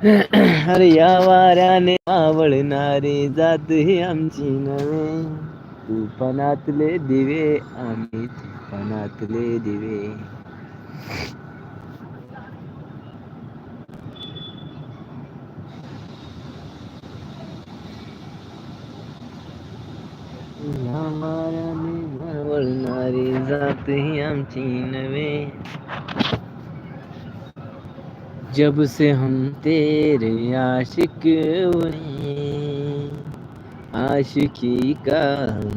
अरे या वाऱ्याने आवळणारी जात ही आमची नवे तुफानातले दिवे आम्ही तुफानातले दिवे. या वाऱ्याने आवळणारी जात ही आमची नवे जब से हम तेरे आशिक हुए आशिकी का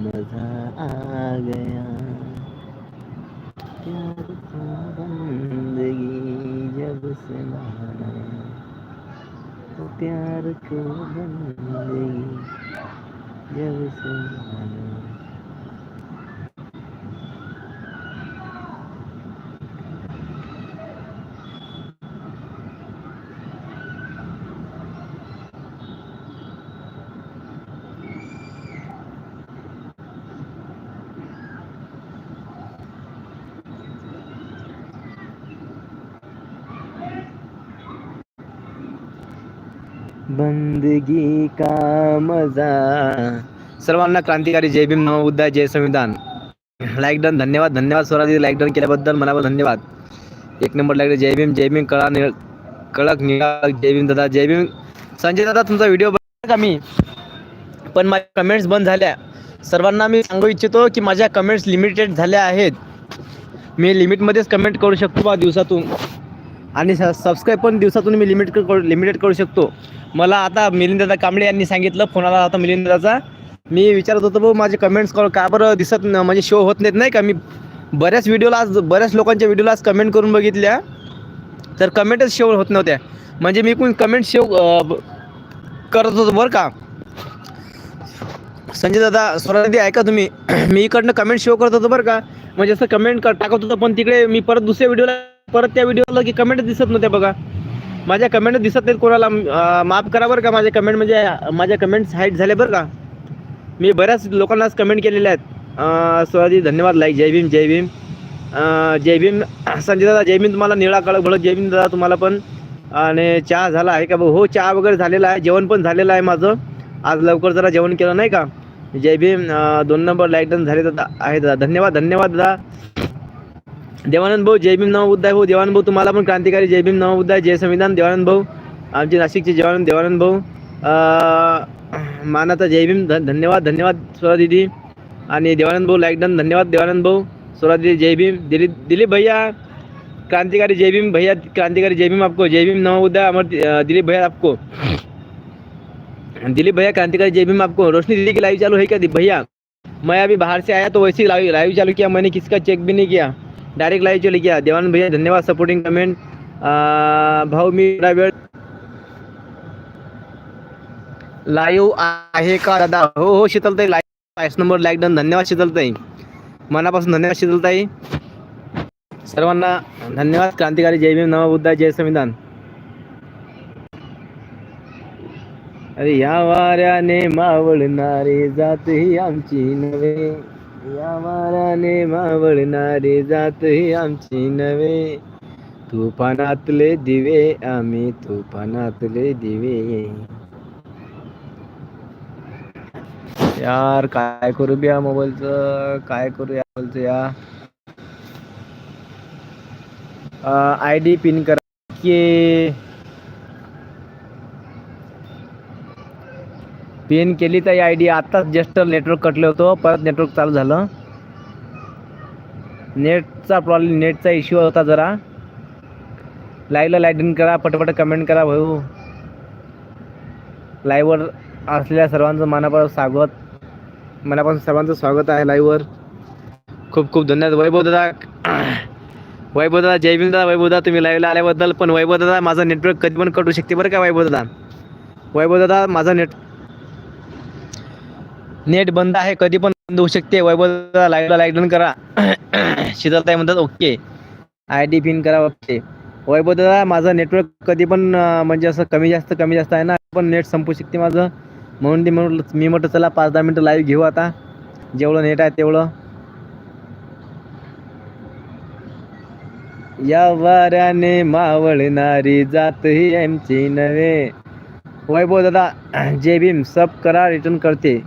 मजा आ गया। प्यार का बंदगी जब से माना तो प्यार को बंदगी जब से माना बंदगी का मजा? सर्वांना क्रांतिकारी जय भीम नवबुद्ध जय संविधान. लाईक डन धन्यवाद धन्यवाद स्वराजी. लाईक डन केल्याबद्दल मनावर धन्यवाद. एक नंबर लाईक जय भीम जय भीम कळा निळ कळक निळा जय भीम दादा जय भीम. संजय दादा तुमचा व्हिडिओ बघा का मी? पण माझ्या कमेंट्स बंद झाल्या. सर्वांना मी सांगू इच्छितो की माझ्या कमेंट्स लिमिटेड झाल्या आहेत. मी लिमिटमध्येच कमेंट करू शकतो बा दिवसातून. आणि सबस्क्राईब पण दिवसातून मी लिमिट करू लिमिटेड करू शकतो. मला आता मिलिंदादा कांबळे यांनी सांगितलं फोन आला होता मिलिंदाचा मी विचारत होतो भाऊ माझे कमेंट्स का बरं दिसत म्हणजे शो होत नाहीत नाही का? मी बऱ्याच व्हिडिओला आज बऱ्याच लोकांच्या व्हिडिओला आज कमेंट करून बघितल्या. तर कमेंटच शो होत नव्हत्या. म्हणजे मी कोण कमेंट शेव करत होतो बरं का? संजय दादा स्वरादी ऐका तुम्ही. मी इकडनं कमेंट शो करत होतो बरं का? म्हणजे असं कमेंट कर टाकत होतो पण तिकडे मी परत दुसऱ्या व्हिडिओला परत त्या व्हिडिओला की कमेंट दिसत नव्हत्या बघा. माझ्या कमेंट दिसत नाहीत कोणाला. माफ करा बरं का माझ्या कमेंट म्हणजे माझ्या कमेंट्स हाईट झाले बरं का. मी बऱ्याच लोकांना कमेंट केलेल्या आहेत. स्वराजी धन्यवाद. लाईक जय भीम जय भीम. जय भीम. संजय दादा जय भीम तुम्हाला निळा कळक भळक जय भीम दादा तुम्हाला पण. आणि चहा झाला आहे का? बघ हो चहा वगैरे झालेला आहे. जेवण पण झालेलं आहे माझं. आज लवकर जरा जेवण केलं नाही का? जय भीम. दोन नंबर लाईक डन झाले दादा आहे दादा. धन्यवाद धन्यवाद दादा. देवानंद भाऊ जय भीम नवबुद्ध उद्दाय भाऊ. देवानंद भाऊ तुम्हाला पण क्रांतिकारी जय भीम नवबुद्ध आहे जय संविधान देवानंद भाऊ. आमचे नाशिकचे जवान देवानंद भाऊ. मानाचा जय भीम. धन्यवाद धन्यवाद स्वरा दीदी. आणि देवानंद भाऊ लाईक धन्यवाद देवानंद भाऊ. स्वरा दीदी जय भीम. दिलीप दिलीप भैया. क्रांतिकारी जय भीम भैया. क्रांतिकारी जय भीम आपको. जय भीम नवबुद्ध अमर दिलीप भैया आपको. दिलीप भैया क्रांतिकारी जय भीम आपको. रोशनी दीदी की लाइव चालू है क्या? दी- भैया मैं अभी बाहर से आया तो वैसे ही लाइव लाइव चालू किया. मैंने किसका चेक भी नहीं किया. डायरेक्ट लाईव्ह चले गया. देवान भैया धन्यवाद सपोर्टिंग कमेंट भाऊ मी थोडा वेळ लाईव्ह आहे का दादा? हो हो शीतलताई लाईव्ह पाच नंबर लाईक डन धन्यवाद शीतलताई. मनापासून धन्यवाद शीतलताई. सर्वांना धन्यवाद क्रांतिकारी जय भीम नवबुद्धा जय संविधान. अरे या वाऱ्याने मावळणारे जात ही आमची नवे या वाऱ्याने मावळणारी जात ही आमची नवे तुफानातले दिवे आम्ही तुफानातले दिवे. यार काय करू बी या मोबाईलचं? काय करू या मोबाईलचं या? आय डी पिन करा. के पिन केली तर आय डी आत्ताच जस्ट नेटवर्क कटलं होतं परत नेटवर्क चालू झालं. नेटचा प्रॉब्लेम नेटचा इश्यू होता जरा. लाईव्हला लाईटिंग करा पटपट कमेंट करा भाऊ. लाईव्हवर असलेल्या सर्वांचं मनापासून स्वागत. मनापासून सर्वांचं स्वागत आहे लाईव्हवर खूप खूप धन्यवाद. वैभव दादा वैभव दादा जय भीम दादा. वैभव दादा तुम्ही लाईव्हला आल्याबद्दल पण वैभव दादा माझं नेटवर्क कधी पण कटू शकते बरं का वैभव दादा? वैभव दादा माझा नेट नेट बंद आहे कधी पण बंद होऊ शकते. वैभव दादा लाइट लाईक डन करा. शीतलताई म्हणतात ओके आय डी पिन करा ओके वैभव दादा माझं नेटवर्क कधी पण म्हणजे असं कमी जास्त कमी जास्त आहे ना पण नेट संपू शकते माझं. म्हणून ते म्हणून मी म्हटलं चला पाच दहा मिनटं लाईव्ह घेऊ आता. जेवढं नेट आहे तेवढं. या वाऱ्याने मावळणारी जात ही आमची नव्हे. वैभव दादा जे भीम सब करा रिटर्न करते.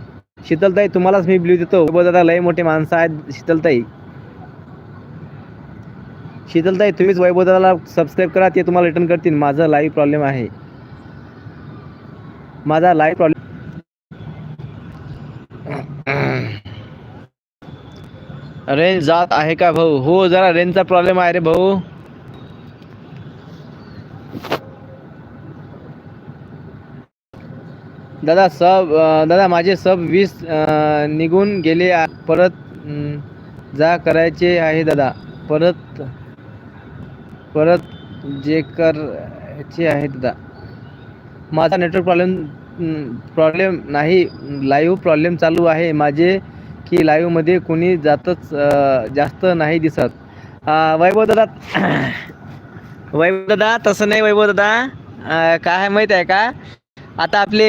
शीतलताई तुम्हालाच मी ब्ल्यू देतो. वैभव दादा लय मोठे माणसं आहेत शीतलताई. शीतलताई तुम्हीच वैभवदाला सबस्क्राईब करा ते तुम्हाला रिटर्न करतील. माझा लाईव्ह प्रॉब्लेम आहे. माझा लाईव्ह प्रॉब्लेम रेंज जात आहे का भाऊ? हो जरा रेंजचा प्रॉब्लेम आहे रे भाऊ. दादा सब दादा माझे सब वीस निघून गेले परत जा करायचे आहे दादा. परत परत जे करायचे आहे दादा. माझा नेटवर्क प्रॉब्लेम प्रॉब्लेम नाही लाईव्ह प्रॉब्लेम चालू आहे. माझे की लाईव्हमध्ये कोणी जातच जास्त नाही दिसत. वैभव दादा वैभव दादा तसं नाही वैभव दादा. काय आहे माहीत आहे का? आता आपले